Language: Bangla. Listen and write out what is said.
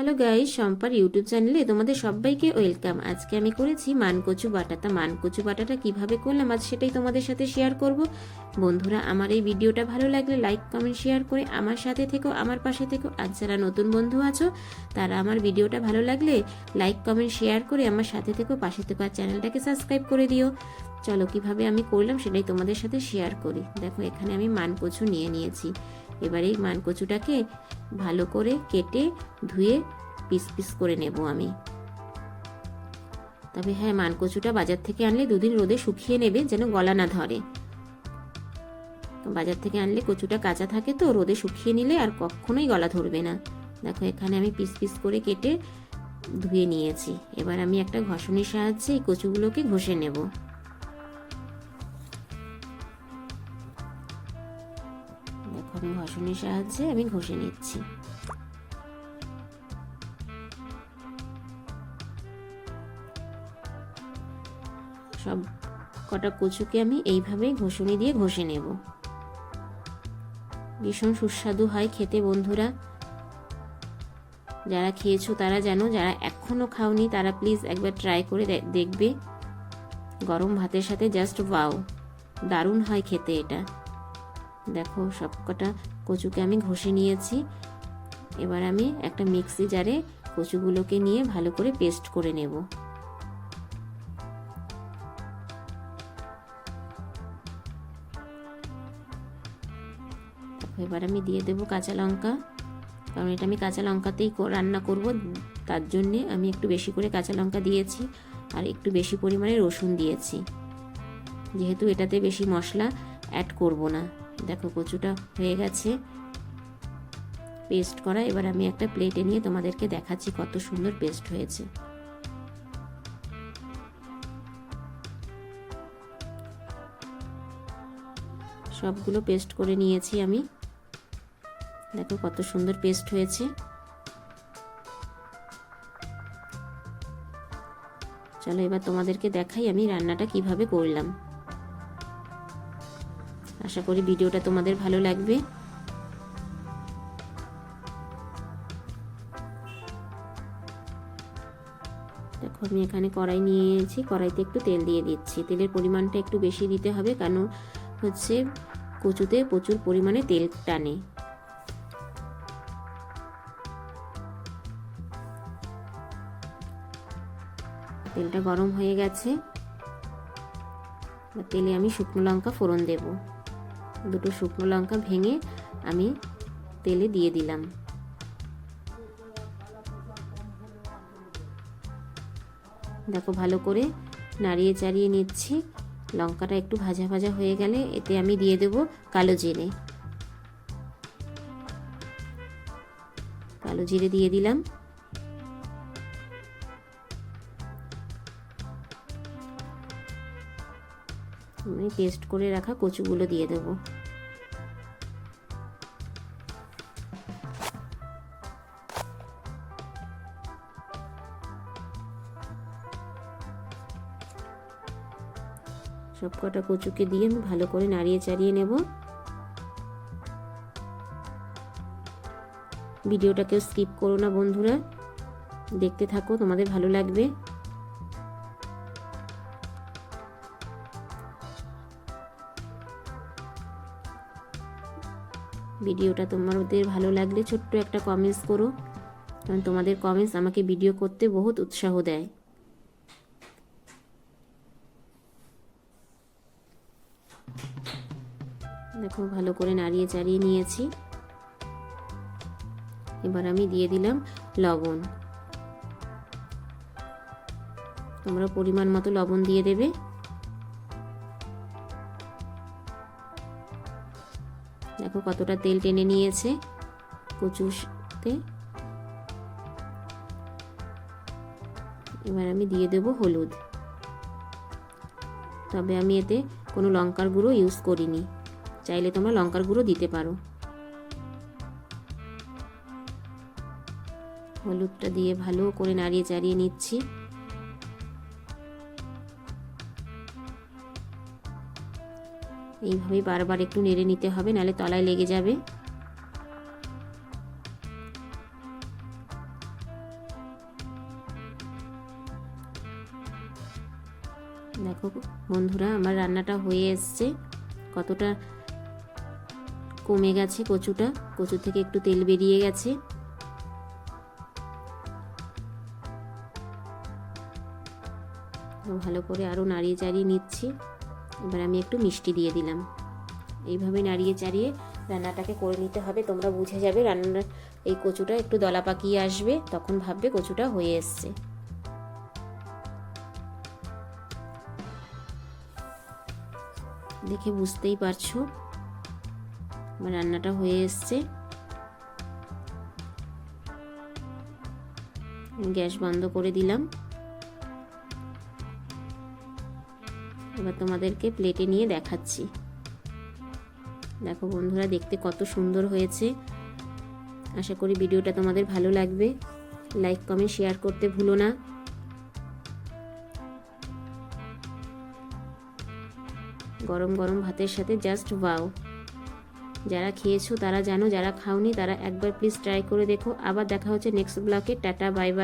হ্যালো গাইস সম্পার ইউটিউব চ্যানেলে তোমাদের সবাইকে ওয়েলকাম। আজকে আমি করেছি মানকচু বাটা তা মানকচু বাটাটা কীভাবে করলাম, আজ সেটাই তোমাদের সাথে শেয়ার করব। বন্ধুরা, আমার এই ভিডিওটা ভালো লাগলে লাইক কমেন্ট শেয়ার করে আমার সাথে থেকো, আমার পাশে থেকো। আর যারা নতুন বন্ধু আছো, তারা আমার ভিডিওটা ভালো লাগলে লাইক কমেন্ট শেয়ার করে আমার সাথে থেকো, পাশে থেকো আর চ্যানেলটাকে সাবস্ক্রাইব করে দিও। চলো কীভাবে আমি করলাম সেটাই তোমাদের সাথে শেয়ার করি। দেখো, এখানে আমি মানকচু নিয়ে নিয়েছি। এবার এই মানকচুটাকে ভালো করে কেটে ধুয়ে পিস পিস করে নেব আমি। তবে হ্যাঁ মানকচুটা বাজার থেকে আনলে দুদিন রোদে শুকিয়ে নেবে যেন গলা না ধরে। বাজার থেকে আনলে কচুটা কাঁচা থাকে তো, রোদে শুকিয়ে নিলে আর কখনোই গলা ধরবে না। দেখো, এখানে আমি পিস পিস করে কেটে ধুয়ে নিয়েছি। এবার আমি একটা ঘষণির সাহায্যে এই কচুগুলোকে ঘষে নেব। দেখো সাহায্যে আমি ঘষে নিচ্ছি। সব কটা কচুকে আমি এইভাবেই ঘষণি দিয়ে ঘষে নেব। ভীষণ সুস্বাদু হয় খেতে বন্ধুরা। যারা খেয়েছো তারা জানো, যারা এখনও খাওনি তারা প্লিজ একবার ট্রাই করে দেখবে। গরম ভাতের সাথে জাস্ট ওয়াও দারুণ হয় খেতে এটা। দেখো সবকটা কচুকে আমি ঘষে নিয়েছি। এবার আমি একটা মিক্সি জারে কচুগুলোকে নিয়ে ভালো করে পেস্ট করে নেব। এবার আমি দিয়ে দেবো কাঁচা লঙ্কা। কারণ এটা আমি কাঁচা লঙ্কাতেই রান্না করব, তার জন্যে আমি একটু বেশি করে কাঁচা লঙ্কা দিয়েছি আর একটু বেশি পরিমাণে রসুন দিয়েছি। যেহেতু এটাতে বেশি মশলা অ্যাড করব না। দেখো কচুটা হয়ে গেছে। পেস্ট করা, এবার আমি একটা প্লেটে নিয়ে তোমাদেরকে দেখাচ্ছি কত সুন্দর পেস্ট হয়েছে। সবগুলো পেস্ট করে নিয়েছি আমি। দেখো কত সুন্দর পেস্ট হয়েছে। চলো এবার তোমাদেরকে দেখাই আমি রান্নাটা কীভাবে করলাম। আশা করি ভিডিওটা তোমাদের ভালো লাগবে। দেখো, আমি এখানে কড়াই নিয়েছি। কড়াইতে একটু তেল দিয়ে দিচ্ছি। তেলের পরিমাণটা একটু বেশি দিতে হবে কেন হচ্ছে কচুতে প্রচুর পরিমাণে তেল টানে। তেলটা গরম হয়ে গেছে। তেলে আমি শুকনো লঙ্কা ফোড়ন দেব। দুটো শুকনো লঙ্কা ভেঙে আমি তেলে দিয়ে দিলাম। দেখো ভালো করে নাড়িয়ে চাড়িয়ে নিচ্ছি। লঙ্কাটা একটু ভাজা ভাজা হয়ে গেলে এতে আমি দিয়ে দেব কালো জিরে। কালো জিরে দিয়ে দিলাম। আমি পেস্ট করে রাখা কচুগুলো দিয়ে দেব। সব কটা কচুকে দিয়ে আমি ভালো করে নাড়িয়ে চাড়িয়ে নেব। ভিডিওটাকেও স্কিপ করো না বন্ধুরা। দেখতে থাকো, তোমাদের ভালো লাগবে। ভিডিওটা তোমাদের ভালো লাগলে ছোট্ট একটা কমেন্টস করো। কারণ তোমাদের কমেন্টস আমাকে ভিডিও করতে বহুত উৎসাহ দেয়। দেখো, ভালো করে নাড়িয়ে চাড়িয়ে নিয়েছি। এবার আমি দিয়ে দিলাম লবণ। তোমরা পরিমাণ মতো লবণ দিয়ে দেবে। দেখো কতটা তেল টেনে নিয়েছে কচুতে। এবার আমি দিয়ে দেব হলুদ। তবে আমি এতে কোনো লঙ্কার গুঁড়ো ইউজ করিনি। চাইলে তোমরা লঙ্কার গুঁড়ো দিতে পারো। হলুদটা দিয়ে ভালো করে নাড়িয়ে চাড়িয়ে নিচ্ছি। এইভাবে বারবার একটু নেড়ে নিতে হবে, নাহলে তলায় লেগে যাবে। দেখো বন্ধুরা, আমার রান্নাটা হয়ে এসছে। কতটা কমে গেছে কচুটা, কচু থেকে একটু তেল বেরিয়ে গেছে। ভালো করে আরও নাড়িয়ে চাড়িয়ে নিচ্ছি। এবার আমি একটু মিষ্টি দিয়ে দিলাম। এইভাবে নাড়িয়ে চাড়িয়ে রান্নাটাকে করে নিতে হবে। তোমরা বুঝে যাবে রান্নার এই কচুটা একটু দলা পাকিয়ে আসবে, তখন ভাববে কচুটা হয়ে এসছে। দেখে বুঝতেই পারছ? আমার রান্নাটা হয়ে এসছে। গ্যাস বন্ধ করে দিলাম। এবার তোমাদেরকে প্লেটে নিয়ে দেখাচ্ছি। দেখো বন্ধুরা, দেখতে কত সুন্দর হয়েছে। আশা করি ভিডিওটা তোমাদের ভালো লাগবে। লাইক কমেন্ট শেয়ার করতে ভুলো না। গরম গরম ভাতের সাথে জাস্ট ওয়াও যারা খেয়েছো তারা জানো, যারা খাওনি তারা একবার প্লিজ ট্রাই করে দেখো। আবার দেখা হচ্ছে নেক্সট ব্লকে টাটা বাই বাই